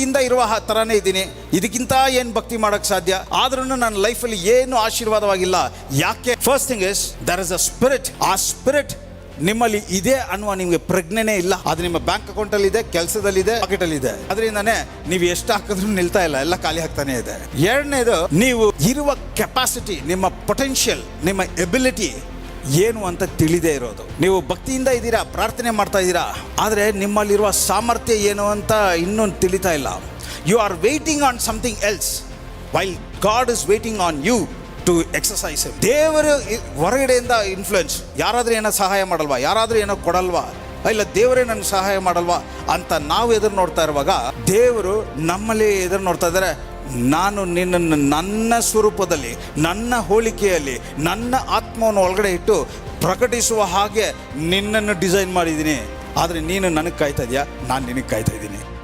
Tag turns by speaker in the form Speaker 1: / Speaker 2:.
Speaker 1: ಭಕ್ತಿಯಿಂದ ಇರುವ ಥರನೇ ಇದ್ದೀನಿ. ಇದಕ್ಕಿಂತ ಏನು ಭಕ್ತಿ ಮಾಡೋಕ್ಕೆ ಸಾಧ್ಯ? ಆದ್ರೂ ನನ್ನ ಲೈಫಲ್ಲಿ ಏನು ಆಶೀರ್ವಾದವಾಗಿಲ್ಲ. ಯಾಕೆ? First thing is there is a spirit ಆ ಸ್ಪಿರಿಟ್ ನಿಮ್ಮಲ್ಲಿ ಇದೆ ಅನ್ನುವ ನಿಮಗೆ ಪ್ರಜ್ಞೆನೇ ಇಲ್ಲ. ಅದು ನಿಮ್ಮ ಬ್ಯಾಂಕ್ ಅಕೌಂಟಲ್ಲಿ ಇದೆ ಕೆಲಸದಲ್ಲಿದೆ ಪಾಕೆಟಲ್ಲಿ ಇದೆ. ಅದರಿಂದನೇ ನೀವು ಎಷ್ಟು ಹಾಕಿದ್ರು ನಿಲ್ತಾ ಇಲ್ಲ. ಎಲ್ಲ ಖಾಲಿ ಆಗ್ತಾನೆ ಇದೆ. ಎರಡನೇದು, ನೀವು ಇರುವ ಕೆಪಾಸಿಟಿ ನಿಮ್ಮ ಪೊಟೆನ್ಷಿಯಲ್ ನಿಮ್ಮ ಎಬಿಲಿಟಿ ಏನು ಅಂತ ತಿಳಿದೇ ಇರೋದು. ನೀವು ಭಕ್ತಿಯಿಂದ ಇದ್ದೀರಾ, ಪ್ರಾರ್ಥನೆ ಮಾಡ್ತಾ ಇದ್ದೀರಾ, ಆದರೆ ನಿಮ್ಮಲ್ಲಿರುವ ಸಾಮರ್ಥ್ಯ ಏನು ಅಂತ ಇನ್ನೊಂದು ತಿಳಿತಾ ಇಲ್ಲ. You are waiting on something else while God is waiting on you to exercise ದೇವರು ಹೊರಗಡೆಯಿಂದ ಇನ್ಫ್ಲುಯೆನ್ಸ್ ಯಾರಾದರೂ ಏನೋ ಸಹಾಯ ಮಾಡಲ್ವಾ? ಯಾರಾದರೂ ಏನೋ ಕೊಡಲ್ವಾ? ಇಲ್ಲ, ದೇವರೇ ನನಗೆ ಸಹಾಯ ಮಾಡಲ್ವಾ? ಅಂತ ನಾವು ಎದುರು ನೋಡ್ತಾ ಇರುವಾಗ, ದೇವರು ನಮ್ಮಲ್ಲಿ ಎದುರು ನೋಡ್ತಾ ಇದ್ದಾರೆ. ನಾನು ನಿನ್ನನ್ನು ನನ್ನ ಸ್ವರೂಪದಲ್ಲಿ, ನನ್ನ ಹೋಲಿಕೆಯಲ್ಲಿ ನನ್ನ ಆತ್ಮವನ್ನು ಒಳಗಡೆ ಇಟ್ಟು ಪ್ರಕಟಿಸುವ ಹಾಗೆ ನಿನ್ನನ್ನು ಡಿಸೈನ್ ಮಾಡಿದ್ದೀನಿ. ಆದರೆ ನೀನು ನನಗೆ ಕಾಯ್ತಾ ಇದೆಯಾ? ನಾನು ನಿನಗೆ ಕಾಯ್ತಾ ಇದ್ದೀನಿ